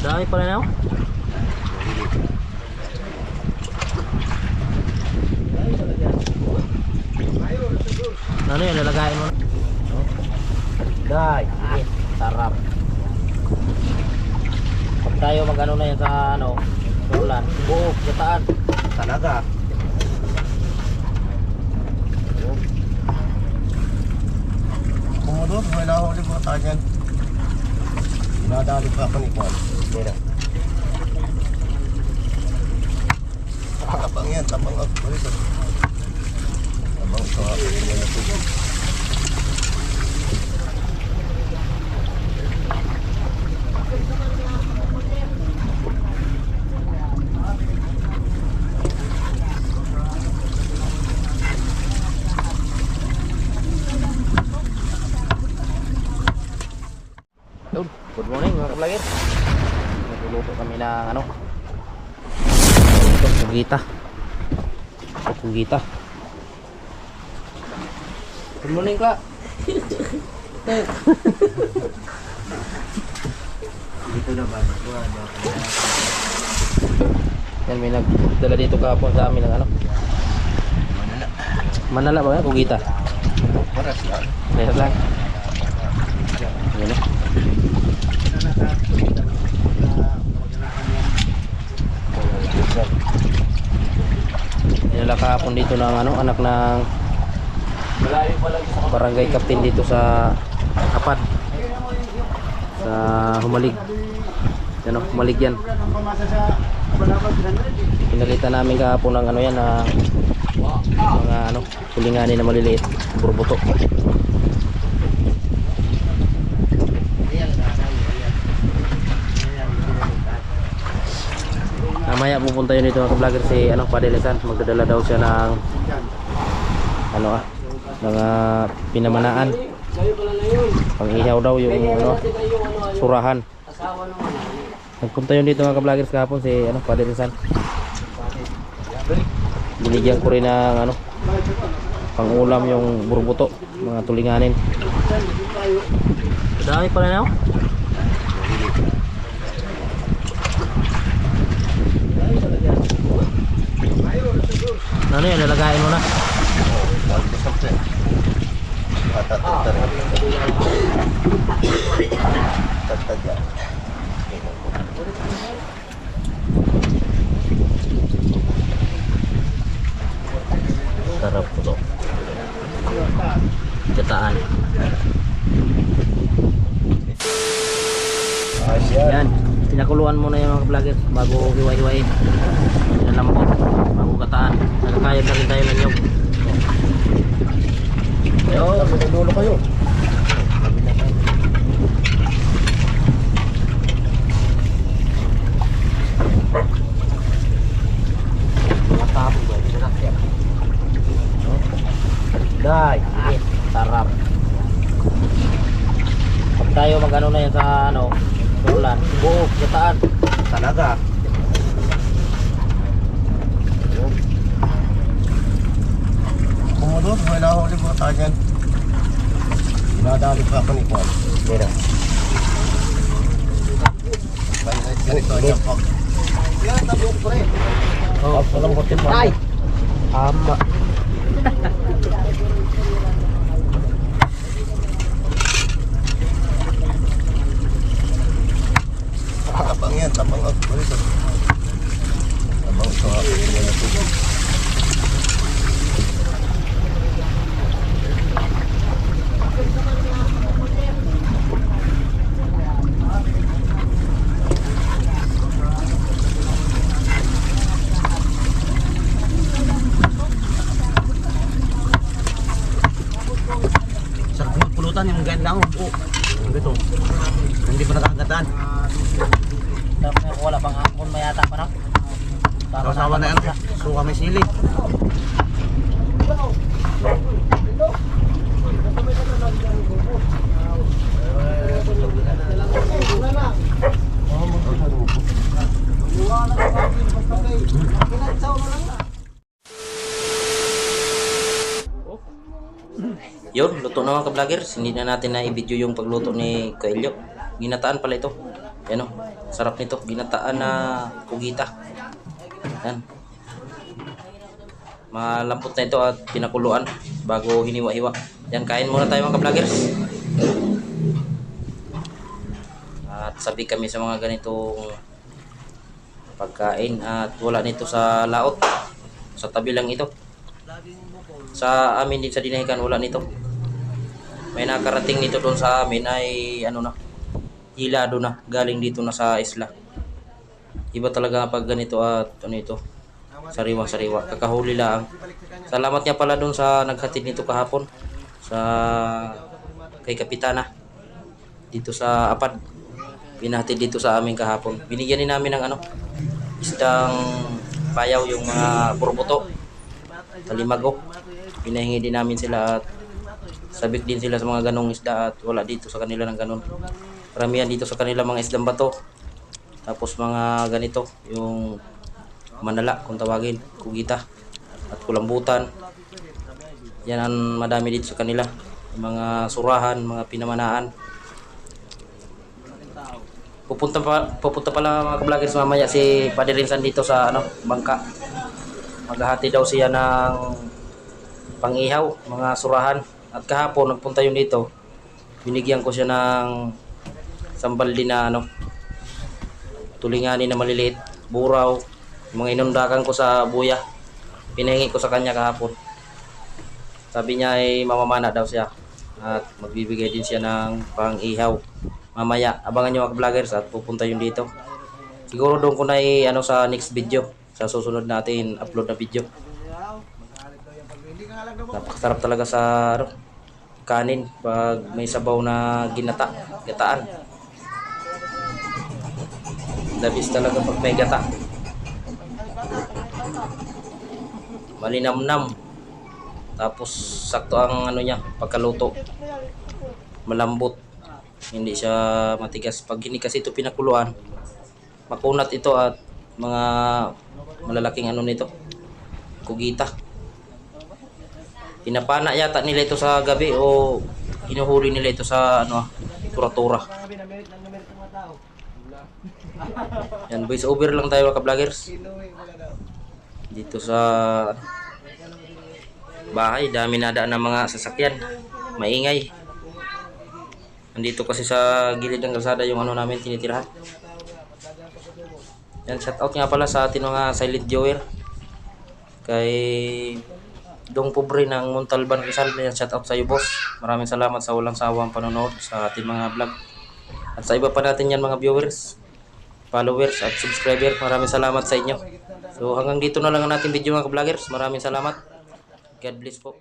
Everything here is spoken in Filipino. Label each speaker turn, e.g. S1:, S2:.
S1: Dami pala na oh. Ano yan, lalagayin mo na. Day, sige, sarap. Pag tayo mag-ano na yan sa ano, ulan, buhok, gataan.
S2: Talaga. Kumudo, may nahuli mga tanyan. Nadali pa ako ni Juan. Mira. Tapang yan, tapang ako. Dito. Tapang ito ako. Na ito.
S1: Yun, good morning mga kablagir. Nagluluto kami ng ano. Ito, kugita. Ito, kugita. Good morning, Kla.
S2: Dito na ba?
S1: Yan, may nagdala dito kahapon sa amin ng ano.
S2: Manala.
S1: Manala ba yan? Kugita.
S2: Para siya.
S1: Meron lang. Yan oh. Dinala kahapon dito ng ano, anak ng barangay captain dito sa Apad. Sa Humalig. Yan oh, Humalig yan. Pinalitan namin kahapon ng ano yan na mga ano, kulinganin na maliliit, burbuto. Mamaya pupunta yun dito mga vlogger si ano, Padelesan. Magdadala daw siya ng ano ah, mga pinamanaan. Pang-ihaw daw yung ano, surahan. Nagpunta yun dito mga ka-vloggers kahapon si ano, Padelesan. Binigyan ko rin ng ano, pang-ulam yung burbuto, mga tulinganin. Dami pala na Ano yan, lalagayin mo na.
S2: Yan.
S1: Sarap po to. Gataan.
S2: Ayos yan.
S1: Yan, pinakuluan muna yung mga vloggers bago hiwa-hiwain. Nalambot, bago gataan. Nagkakayag na rin tayo ng nyog.
S2: Yo, dulo kayo.
S1: Day, sige, sarap. Pag tayo mag-ano na yan sa ano, ulan, buhok, gataan.
S2: Talaga. Kumudo, may tanyan. Nadali pa ako ni Juan. Mira. Ganito yan pag. Yan, tabi ko pre.
S1: Oh, walang botin mo. Ay! Ama.
S2: Tapang yan, tapang ako. Dito. Tapang ito ako. Yan na ito.
S3: Sarap magpulutan yung ganda ng upo. Dito. Hindi pa nakakataan.
S1: Tapos nga wala pang hapon mayata pa no?
S3: Kasawa na yan. Sili.
S1: Yun, luto na mga ka-vloggers. Hindi na natin na i-video yung pagluto ni Coelho. Ginataan pala ito. Yan o, sarap nito. Ginataan na kugita. Yan. Malambot na ito at pinakuluan bago hiniwa-hiwa. Yan, kain muna tayo mga ka-vloggers. At sabi kami sa mga ganitong pagkain at wala nito sa laot. Sa tabi lang ito. Sa amin din sa dinahikan wala nito. May nakarating nito doon sa amin ay ano na hilado na galing dito na sa isla. Iba talaga pag ganito at ano ito sariwa sariwa kakahuli lang. Salamat nga pala doon sa naghatid nito kahapon sa kay kapitana dito sa Apad. Binahatid dito sa amin kahapon. Binigyan din namin ng ano isdang bayaw yung mga purbuto talimago. Pinahingi din namin sila at sabik din sila sa mga ganong isda at wala dito sa kanila ng ganon. Karamihan dito sa kanila mga isdang bato. Tapos mga ganito, yung manala kung tawagin, kugita at kulambutan. Yan ang madami dito sa kanila. Mga surahan, mga pinamanaan. Pupunta pa pupunta pala mga ka-vloggers mamaya si Padre Rinsan dito sa ano, bangka. Maghahati daw siya ng pangihaw, mga surahan. At kahapon nagpunta yun dito. Binigyan ko siya ng sambal din na ano, tulinganin na maliliit, buraw, mga inundakan ko sa buya. Pinahingi ko sa kanya kahapon. Sabi niya ay mamamana daw siya at magbibigay din siya ng pang-ihaw. Mamaya, abangan nyo mga vloggers at pupunta yun dito. Siguro doon ko na i- ano sa next video, sa susunod natin upload na video. Napakasarap talaga sa ano, kanin pag may sabaw na ginata, gataan. Labis talaga pag may gata. Malinamnam. Tapos sakto ang ano niya, pagkaluto. Malambot. Hindi siya matigas. Pag hindi kasi ito pinakuluan, makunat ito at mga malalaking ano nito. Kugita. Pinapana yata nila ito sa gabi o hinuhuli nila ito sa ano, tura-tura. Yan, voice over lang tayo mga vloggers Dito sa bahay, dami na daan ng mga sasakyan. Maingay. Nandito kasi sa gilid ng kalsada yung ano namin tinitirahan. Yan, shout out nga pala sa ating mga silent viewer. Kay Dong Pobre ng Montalban Rizal. Yan, shout out sa iyo boss. Maraming salamat sa walang sawang panonood sa ating mga vlog. At sa iba pa natin yan mga viewers, followers at subscriber, maraming salamat sa inyo. So hanggang dito na lang ang ating video mga vloggers. Maraming salamat. God bless po.